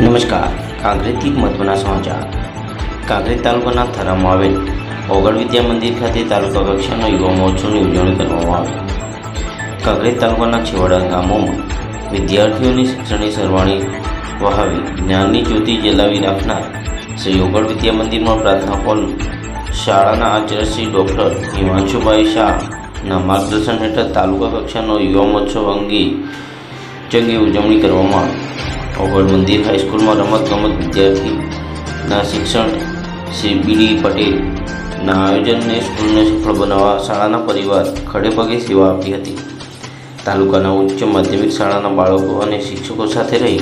નમસ્કાર. કાંકરેજથી મહત્વના સમાચાર. કાંકરેજ તાલુકાના થરામાં આવેલ ઓગળ વિદ્યા મંદિર ખાતે તાલુકા કક્ષાનો યુવા મહોત્સવની ઉજવણી કરવામાં આવી. કાંકરેજ તાલુકાના છેવાડા ગામોમાં વિદ્યાર્થીઓની શિક્ષણની સરવાણી વહાવી જ્ઞાનની જ્યોતિ જલાવી રાખનાર શ્રી ઓગળ વિદ્યા મંદિરમાં પ્રાર્થના હોલ, શાળાના આચાર્ય શ્રી ડૉક્ટર હિમાંશુભાઈ શાહના માર્ગદર્શન હેઠળ તાલુકા કક્ષાનો યુવા મહોત્સવ અંગે ચંગી ઉજવણી કરવામાં આવી. ઓગળ મંદિર હાઈસ્કૂલમાં રમતગમત વિદ્યાર્થીના શિક્ષણ શ્રી બીડી પટેલના આયોજનને સ્કૂલને સફળ બનાવવા શાળાના પરિવાર ખડેપગે સેવા આપી હતી. તાલુકાના ઉચ્ચ માધ્યમિક શાળાના બાળકો અને શિક્ષકો સાથે રહી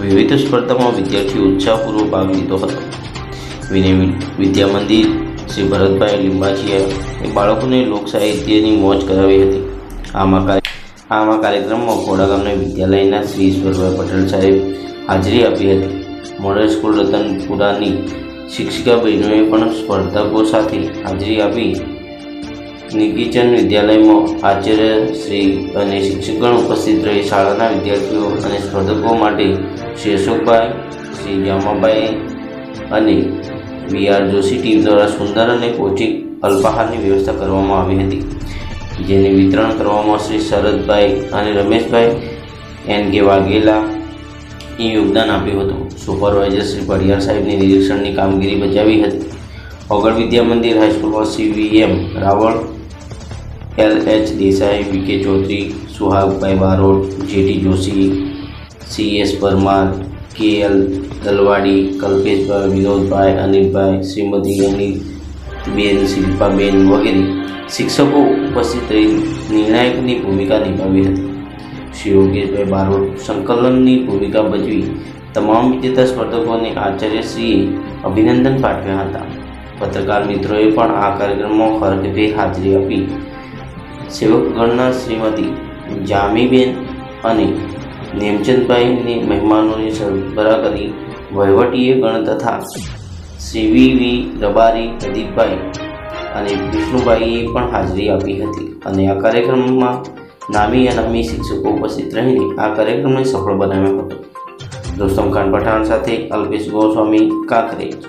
વિવિધ સ્પર્ધામાં વિદ્યાર્થીઓ ઉત્સાહપૂર્વક ભાગ લીધો હતો. વિનય વિદ્યા મંદિર, શ્રી ભરતભાઈ લિંબાચિયા એ બાળકોને લોક સાહિત્યની મોજ કરાવી હતી. આમાં કાર્ય આમાં કાર્યક્રમમાં ઘોડા ગામના વિદ્યાલયના શ્રી ઈશ્વરભાઈ પટેલ સાહેબ હાજરી આપી હતી. મોડલ સ્કૂલ રતનપુરાની શિક્ષિકા બહેનોએ પણ સ્પર્ધકો સાથે હાજરી આપી. નિકિચન વિદ્યાલયમાં આચાર્ય શ્રી અને શિક્ષકગણ ઉપસ્થિત રહી. શાળાના વિદ્યાર્થીઓ અને સ્પર્ધકો માટે શ્રી અશોકભાઈ શ્રી જામાભાઈ અને વી આર જોશી ટીમ દ્વારા સુંદર અને કોચિંગ અલ્પાહારની વ્યવસ્થા કરવામાં આવી હતી. જેને વિતરણ કરવામાં શ્રી શરદભાઈ અને રમેશભાઈ એન કે વાઘેલા એ યોગદાન આપ્યું હતું. સુપરવાઇઝર શ્રી પડિયાર સાહેબની નિરીક્ષણની કામગીરી બજાવી હતી. ઓગળ Vidya Mandir હાઈસ્કૂલમાં CVM Raval L H Desai V K Chaudhary, Suhagbhai Barot JT Joshi C S Parmar K L Dalwadi, Kalpeshbhai, Vinodbhai, Anilbhai, Shrimati Anilben Shilpaben વગેરે શિક્ષકો ઉપસ્થિત રહી નિર્ણાયકની ભૂમિકા નિભાવી હતી. શ્રી યોગેશભાઈ બારોટ સંકલનની ભૂમિકા ભજવી તમામ વિજેતા સ્પર્ધકોને આચાર્યશ્રીએ અભિનંદન પાઠવ્યા હતા. પત્રકાર મિત્રોએ પણ આ કાર્યક્રમમાં ખરખેપે હાજરી આપી. સેવકગણના શ્રીમતી જામીબેન અને નેમચંદભાઈની મહેમાનોની સરબરાહ કરી વહીવટીય ગણ તથા સીવીવી રબારી પ્રદીપભાઈ અને વિષ્ણુભાઈએ પણ હાજરી આપી હતી. અને આ કાર્યક્રમમાં નામી અનામી શિક્ષકો ઉપસ્થિત રહીને આ કાર્યક્રમને સફળ બનાવ્યો હતો. દોસ્તમ ખાન પઠાણ સાથે અલ્પેશ ગોસ્વામી કાંકરેજ.